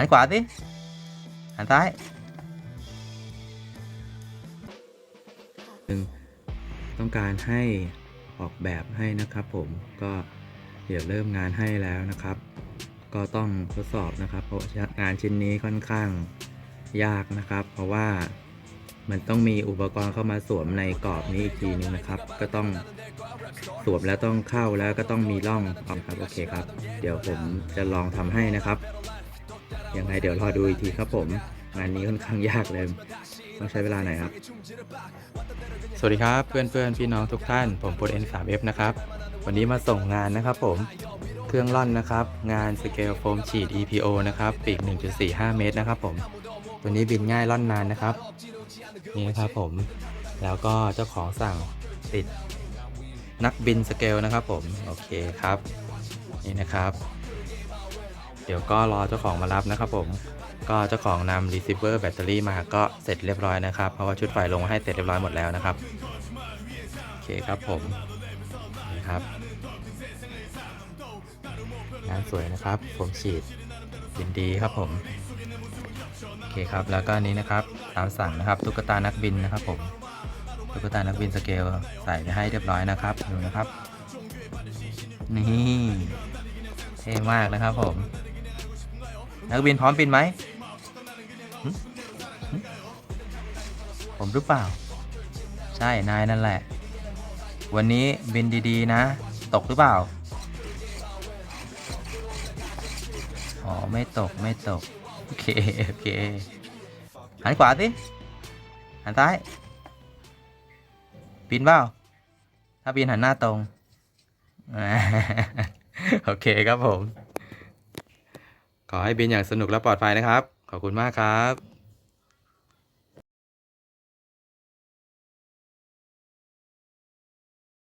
หันขวาสิหันซ้ายต้องการให้ออกแบบให้นะครับผมก็เดี๋ยวเริ่มงานให้แล้วนะครับ ก็ต้องทดสอบนะครับ เพราะงานชิ้นนี้ค่อนข้างยากนะครับ เพราะว่ามันต้องมีอุปกรณ์เข้ามาสวมในกรอบนี้อีกทีนึงนะครับ ก็ต้องสวมแล้วต้องเข้าแล้วก็ต้องมีร่องพร้อมครับโอเคครับ เดี๋ยวผมจะลองทำให้นะครับ ยังไงเดี๋ยวรอดูอีกทีครับผม งานนี้ค่อนข้างยากเลย ต้องใช้เวลาหน่อยครับ สวัสดีครับเพื่อนเพื่อนๆพี่น้องทุกท่าน ผมพล N3F นะครับ วันนี้มาส่งงานนะครับผม เครื่องร่อนนะครับ งานสเกลโฟมฉีด EPO นะครับปีก 1.45 เมตรนะครับผม ตัวนี้บินง่ายร่อนนานนะครับ นี่นะครับผม แล้วก็เจ้าของสั่งติดนักบินสเกลนะครับผม โอเคครับ นี่นะครับ เดี๋ยวก็รอเจ้าของมารับนะครับผม ก็เจ้าของนำ receiver แบตเตอรี่มาก็เสร็จเรียบร้อยนะครับ เพราะว่าชุดไฟลงมาให้เสร็จเรียบร้อยหมดแล้วนะครับ โอเคครับผมนี่ครับงานสวยนะครับ ผมฉีดยินดีครับผม โอเคครับ แล้วก็อันนี้นะครับ ตามสั่งนะครับ ตุ๊กตานักบินนะครับผม ตุ๊กตานักบินสเกลใส่ไปให้เรียบร้อยนะครับ ดูนะครับ นี่ เท่มากนะครับผม นักบินพร้อมบินไหมผมหรือเปล่า ใช่นายนั่นแหละ วันนี้บินดีๆนะ ตกหรือเปล่าอ๋อไม่ตกไม่ตก โอเค โอเค หันขวาสิ หันซ้าย บินเปล่า ถ้าบินหันหน้าตรง โอเคครับผม ขอให้บินอย่างสนุกและปลอดภัยนะครับ ขอบคุณมากครับ